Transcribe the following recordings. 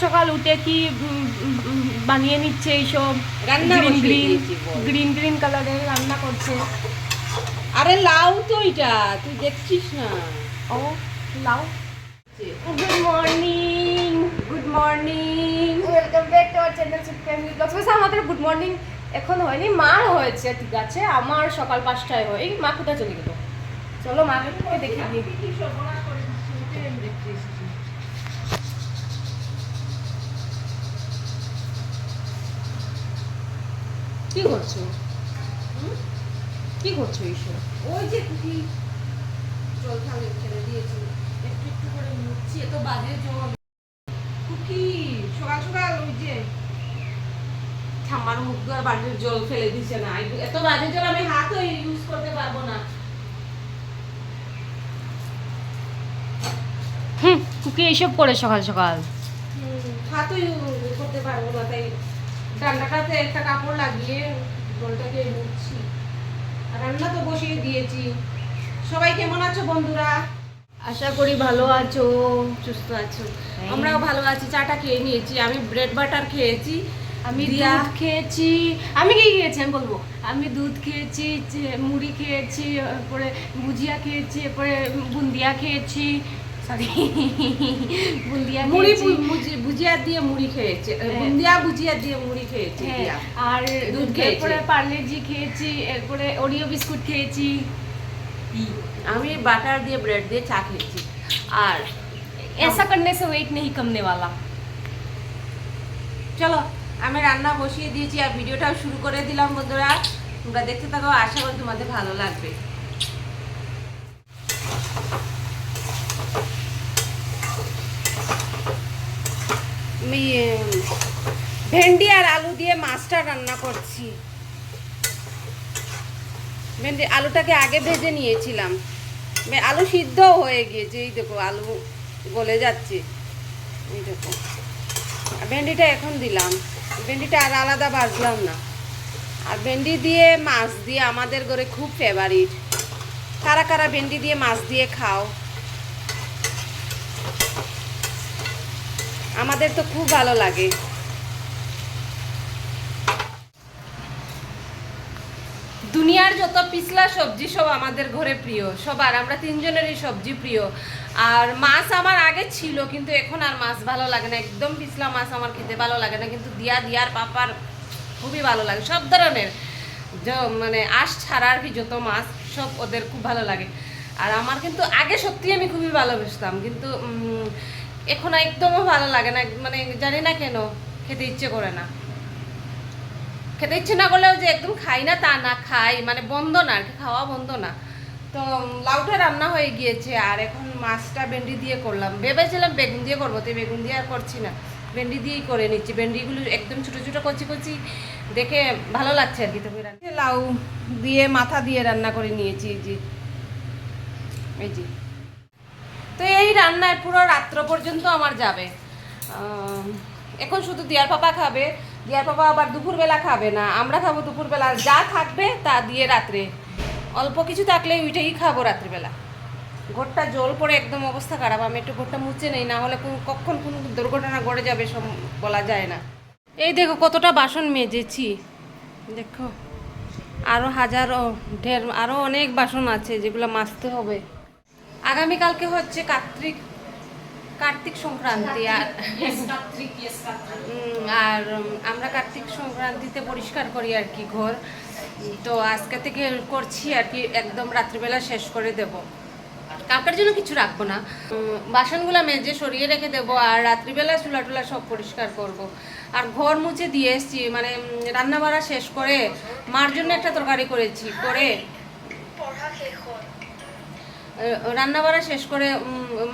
মা সকাল উঠে কি বানিয়ে নিচ্ছে এইসব? রান্না গ্রিন গ্রিন গ্রিন গ্রিন কালারের রান্না করছে। আরে লাউ তো এটা তুই দেখছিস না? ও লাউ? Good morning good morning welcome back to our channel family vlogs আমাদের গুড মর্নিং এখন হয়নি মার হয়েছে ঠিক আছে? আমার সকাল পাঁচটায় হয় মা কোথায় চলে গেল? চলো মাকে দেখে। গিয়ে কি করছ? কি করছ এইসব? ওই যে তুই জল খালে ফেলে দিয়েছি। একটু একটু করে মুছছি এত বাজে জল। কুকি সকাল সকাল ওই যে ঠাম্মার মুখ ধোয়ার বাটির জল ফেলে দিছে না। এত বাজে জল আমি হাতও ইউজ করতে পারব না। হুম কুকি এইসব করে সকাল সকাল। হুম, হাতও করতে পারব না তাই ডান্ডাটাতে একটা কাপড় লাগিয়ে জলটাকে মুছছি। রান্না তো বসিয়ে দিয়েছি। সবাই কেমন আছো বন্ধুরা? আশা করি ভালো আছো সুস্থ আছো। আমরাও ভালো আছি চাটা খেয়ে নিয়েছি। আমি ব্রেড বাটার খেয়েছি আমি দুধ খেয়েছি। আমি কি খেয়েছি আমি বলব? আমি দুধ খেয়েছি মুড়ি খেয়েছি তারপরে ভুজিয়া খেয়েছি এরপরে বুন্দিয়া খেয়েছি। সরি বুন্দিয়া মুড়ি খেয়েছি ভু- ভুজি- ভুজিয়া দিয়ে মুড়ি খেয়েছে হ্যাঁ। বুন্দিয়া ভুজিয়া দিয়ে মুড়ি খেয়েছে হ্যাঁ, দিয়া। আর দুধ খেয়েছি। এরপরে পার্লেজি খেয়েছি এরপরে ওরিও বিস্কুট খেয়েছি আমি বাটার দিয়ে ব্রেড দিয়ে চা খেয়েছি আর ऐसा करने से वेट नहीं कमने वाला চলো আমি রান্না বসিয়ে দিয়েছি আর ভিডিওটাও শুরু করে দিলাম বন্ধুরা তোমরা দেখতে থাকো আশা করি তোমাদের ভালো লাগবে আমি ভেন্ডি আর আলু দিয়ে মাছটা রান্না করছি। ভেন্ডি, আলুটাকে আগে ভেজে নিয়েছিলাম। আলু সিদ্ধও হয়ে গিয়েছে, এই দেখো, আলু গলে যাচ্ছে। এই দেখো। ভেন্ডিটা এখন দিলাম। ভেন্ডিটা আর আলাদা ভাজলাম না। আর ভেন্ডি দিয়ে মাছ দিয়ে আমাদের ঘরে খুব ফেভারিট কারা কারা ভেন্ডি দিয়ে মাছ দিয়ে খাও? আমাদের তো খুব ভালো লাগে। দুনিয়ার যত পিছলা সবজি সব আমাদের ঘরে প্রিয় সবার আমরা তিনজনেরই সবজি প্রিয়। আর মাছ আমার আগে ছিল, কিন্তু এখন আর মাছ ভালো লাগে না। একদম পিছলা মাছ আমার খেতে ভালো লাগে না, কিন্তু দিয়া দিয়ার পাপার খুবই ভালো লাগে। সব ধরনের মানে আঁশ ছাড়া আর কি যত মাছ, সব ওদের খুব ভালো লাগে। আর আমার কিন্তু আগে সত্যি আমি খুবই ভালোবাসতাম, কিন্তু এখন একদমও ভালো লাগে না মানে জানি না কেন খেতে ইচ্ছে করে না। খেতে ইচ্ছে না করলেও যে একদম খাই না তা না খাই মানে বন্ধ না, আর কি খাওয়া বন্ধ না। তো লাউটা রান্না হয়ে গিয়েছে, আর এখন মাছটা ভেন্ডি দিয়ে করলাম। ভেবেছিলাম বেগুন দিয়ে করব তো বেগুন দিয়ে আর করছি না। ভেন্ডি দিয়েই করে নিচ্ছি। ভেন্ডিগুলো একদম ছোটো ছোটো কচি কচি, দেখে ভালো লাগছে আর কি। রান্না লাউ দিয়ে, মাথা দিয়ে রান্না করে নিয়েছি, এই যে। এই যে। তো এই রান্নায় পুরো রাত্র পর্যন্ত আমার যাবে। এখন শুধু দিয়ার পাপা খাবে। দিয়ার পাপা আবার দুপুরবেলা খাবে না। আমরা খাব দুপুরবেলা। যা থাকবে তা দিয়ে রাত্রে। অল্প কিছু থাকলে ওইটাই খাব রাত্রিবেলা। ঘরটা জল পড়ে একদম অবস্থা খারাপ। আমি একটু ঘরটা মুছে নেই, না হলে কখন কোন দুর্ঘটনা ঘটে যাবে সব বলা যায় না। এই দেখো কতটা বাসন মেজেছি। দেখো আরও হাজারো, ঢের আরও অনেক বাসন আছে যেগুলো মাজতে হবে। আগামীকালকে হচ্ছে কার্তিক কার্তিক সংক্রান্তি আর আর আমরা কার্তিক সংক্রান্তিতে পরিষ্কার করি আর কি ঘর। তো আজকে থেকে করছি আর কি একদম রাত্রিবেলা শেষ করে দেব। কালকের জন্য কিছু রাখব না। বাসনগুলো মেজে সরিয়ে রেখে দেবো আর রাত্রিবেলা চুলা টুলা সব পরিষ্কার করব। আর ঘর মুছে দিয়ে এসছি মানে রান্না বাড়া শেষ করে মার জন্য একটা তরকারি করেছি করে। রান্না বাড়া শেষ করে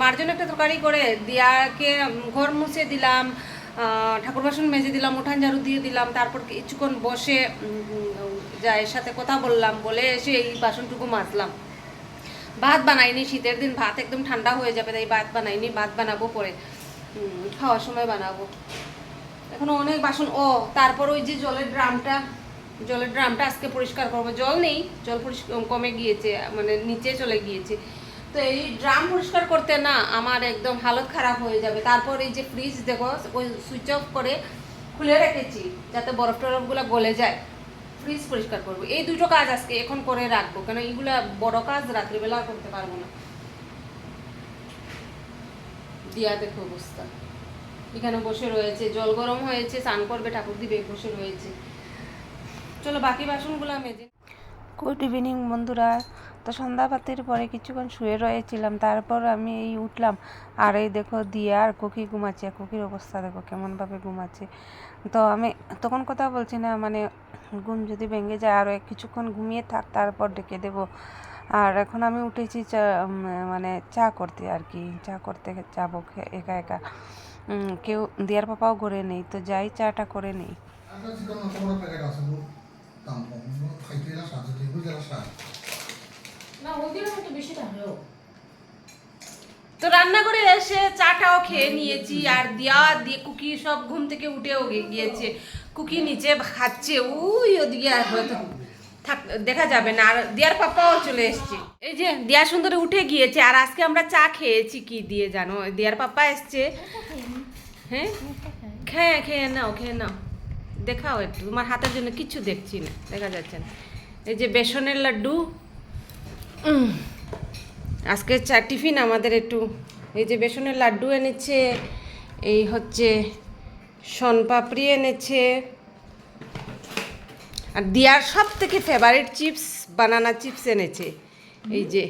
মার জন্য একটা তরকারি করে দিয়াকে ঘর মুছে দিলাম ঠাকুর বাসন মেজে দিলাম, উঠান ঝাড়ু দিয়ে দিলাম, তারপর কিছুক্ষণ বসে জায়ের সাথে কথা বললাম, বলে এসে এই বাসনটুকু মাজলাম। ভাত বানাইনি, শীতের দিন ভাত একদম ঠান্ডা হয়ে যাবে, তাই ভাত বানাইনি, ভাত বানাবো পরে। খাওয়ার সময় বানাবো। এখন অনেক বাসন, ও, তারপর ওই যে জলের ড্রামটা জলের ড্রামটা আজকে পরিষ্কার করব। জল নেই, জল পরিষ্কার কমে গিয়েছে মানে নিচে চলে গিয়েছে। তো এই ড্রাম পরিষ্কার করতে না আমার একদম হালত খারাপ হয়ে যাবে। তারপর এই যে ফ্রিজ দেখো, ওই সুইচ অফ করে খুলে রেখেছি, যাতে বরফ টরফগুলো গলে যায়। ফ্রিজ পরিষ্কার করব। এই দুটো কাজ আজকে এখন করে রাখব, কেন এইগুলা বড় কাজ রাত্রিবেলা করতে পারব না। দিয়া দেখো অবস্থা। এখানে বসে রয়েছে, জল গরম হয়েছে, স্নান করবে, ঠাকুর দিবে, বসে রয়েছে। চলো বাকি বাসনগুলো মেজে গুড ইভিনিং বন্ধুরা। তো সন্ধ্যাবাতির পরে কিছুক্ষণ শুয়ে রয়েছিলাম তারপর আমি এই উঠলাম। আর এই দেখো দিয়া আর কুকি ঘুমাচ্ছে। আর কুকির অবস্থা দেখো কেমনভাবে ঘুমাচ্ছে। তো আমি তখন কথা বলছি না মানে ঘুম যদি ভেঙে যায় আরও কিছুক্ষণ ঘুমিয়ে থাক তারপর ডেকে দেবো। আর এখন আমি উঠেছি চা মানে চা করতে আর কি। চা করতে যাব খে- একা একা। কেউ দিয়ার পাপাও ঘরে নেই তো যাই চাটা করে নেই। দাম কম। খাইতে না সাথে দেখব যারা সার না ওই দিন একটু বেশি থাকলেও তো রান্না করে এসে চাটাও খেয়ে নিয়েছি আর দিয়া দিয়ে কুকি সব ঘুম থেকে উঠেও গিয়েছে। কুকি নিচে খাচ্ছে উই ওদিকে হয়তো থাক দেখা যাবে না। আর দিয়ার পাপাও চলে এসছে। এই যে দিয়া সুন্দর উঠে গিয়েছে আর আজকে আমরা চা খেয়েছি কি দিয়ে জানো? দিয়ার পাপা এসছে। হ্যাঁ? খেয়ে খেয়ে নাও খেয়ে নাও। দেখাও একটু, তোমার হাতের জন্য কিচ্ছু দেখছি না, দেখা যাচ্ছে না। এই যে বেসনের লাড্ডু আজকে চা টিফিন আমাদের একটু, এই যে বেসনের লাড্ডু এনেছে, এই হচ্ছে শনপাপড়ি এনেছে, আর দিয়ার সব থেকে ফেভারিট চিপস বানানা চিপস এনেছে। এই যে।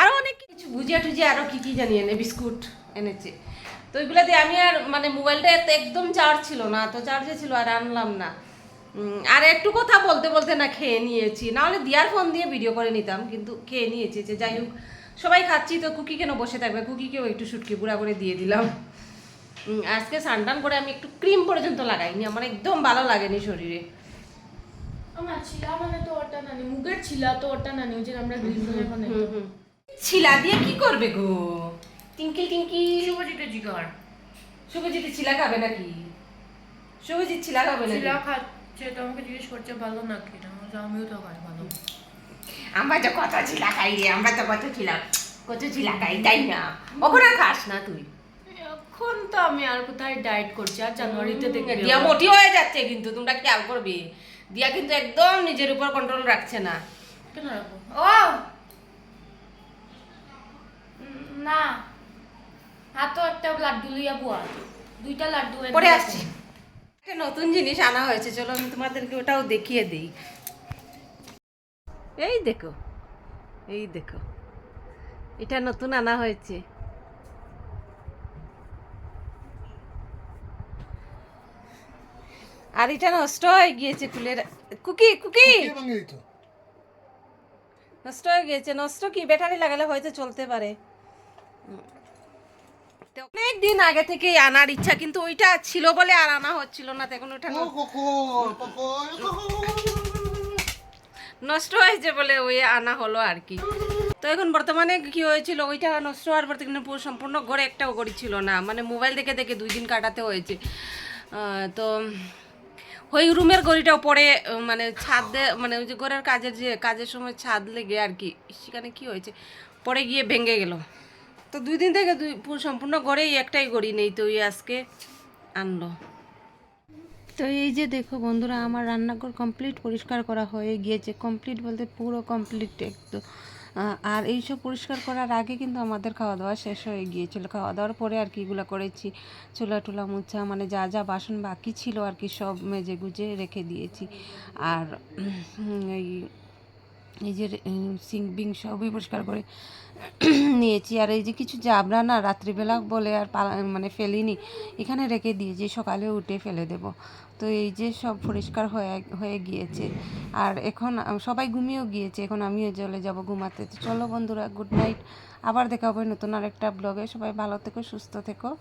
আরও অনেক কিছু, ভুজিয়া টুজিয়া আরও কী কী জানি এনে, বিস্কুট এনেছে। তো ওইগুলো দিয়ে আমি আর মানে মোবাইলটা এত একদম চার্জ ছিল না তো চার্জে ছিল আর আনলাম না। আর একটু কথা বলতে বলতে না খেয়ে নিয়েছি। নাহলে দিয়ার ফোন দিয়ে ভিডিও করে নিতাম কিন্তু খেয়ে নিয়েছি যে যাই হোক সবাই খাচ্ছি তো কুকি কেন বসে থাকবে? কুকিকেও একটু শুটকি বুড়া করে দিয়ে দিলাম। আজকে সানটান করে আমি একটু ক্রিম পর্যন্ত লাগাইনি আমার একদম ভালো লাগেনি শরীরে। আমার ছিলা মানে তো ওটা নানি মুগের ছিলা তো ওটা নানি ওই যে আমরা। ছিলা দিয়ে কি করবে গো? টিঙ্কিল টিঙ্কি। শুভজিতে জিগার। শুভজিৎ ছিলা খাবে নাকি? শুভজিৎ ছিলা খাবে নাকি? ছিলা খাচ্ছে তো আমাকে জিজ্ঞেস করছে ভালো নাকি? না আমিও তো খাই ভালো। আমরা তো কত ছিলা খাই রে আমরা তো কত ছিলা কত ছিলা খাই তাই না? ওখানে খাস না তুই। এখন তো আমি আর কোথায় ডায়েট করছি আর জানুয়ারিতে দেখবে দিয়া মোটি হয়ে যাচ্ছে কিন্তু তোমরা খেয়াল করবে। দিয়া কিন্তু একদম নিজের উপর কন্ট্রোল রাখছে না। কেন রাখব? ও! না। হাতও একটা লাড্ডু লইয়া বুয়া। দুইটা লাড্ডু পরে আসছি। একটা নতুন জিনিস আনা হয়েছে চলো আমি তোমাদেরকে ওটাও দেখিয়ে দিই। এই দেখো এই দেখো এটা নতুন আনা হয়েছে। আর এটা নষ্ট হয়ে গিয়েছে ফুলের কুকি কুকি! নষ্ট হয়ে গিয়েছে নষ্ট কি? ব্যাটারি লাগালে হয়তো চলতে পারে। অনেক দিন আগে থেকেই আনার ইচ্ছা কিন্তু ওইটা ছিল বলে আর আনা হচ্ছিল না তখন ওটা নষ্ট। হয়েছে বলে ওই আনা হলো আর কি। তো এখন বর্তমানে কি হয়েছিল ওইটা নষ্ট হওয়ার পর পুরো সম্পূর্ণ ঘরে একটাও গড়ি ছিল না। মানে মোবাইল দেখে দেখে দুই দিন কাটাতে হয়েছে। তো ওই রুমের গড়িটাও পরে মানে ছাদ মানে ওই যে ঘরের কাজের যে কাজের সময় ছাদ লেগে আর কি সেখানে কি হয়েছে? পরে গিয়ে ভেঙে গেল। তো দুই দিন থেকে দুই সম্পূর্ণ ঘরেই একটাই গড়ি নেই তো আজকে আনলো। তো এই যে দেখো বন্ধুরা, আমার রান্নাঘর কমপ্লিট পরিষ্কার করা হয়ে গিয়েছে কমপ্লিট বলতে পুরো কমপ্লিট একদম। আর এইসব পরিষ্কার করার আগে কিন্তু আমাদের খাওয়া দাওয়া শেষ হয়ে গিয়েছিল। খাওয়া দাওয়ার পরে আর কি এগুলো করেছি। চুলা টুলা মুছা মানে যা যা বাসন বাকি ছিল আর কি সব মেজে গুজে রেখে দিয়েছি। আর এই এই যে সিং বিং সবই পরিষ্কার করে নিয়েছি। আর এই যে কিছু জাবরা না রাত্রিবেলা বলে আর পালা- মানে ফেলিনি, এখানে রেখে দিয়েছি সকালে উঠে ফেলে দেব। তো এই যে সব পরিষ্কার হয়ে হয়ে গিয়েছে। আর এখন সবাই ঘুমিয়েও গিয়েছে, এখন আমিও চলে যাব ঘুমাতে। চলো বন্ধুরা, গুড নাইট। আবার দেখা হবে নতুন আরেকটা ব্লগে। সবাই ভালো থেকো, সুস্থ থেকো।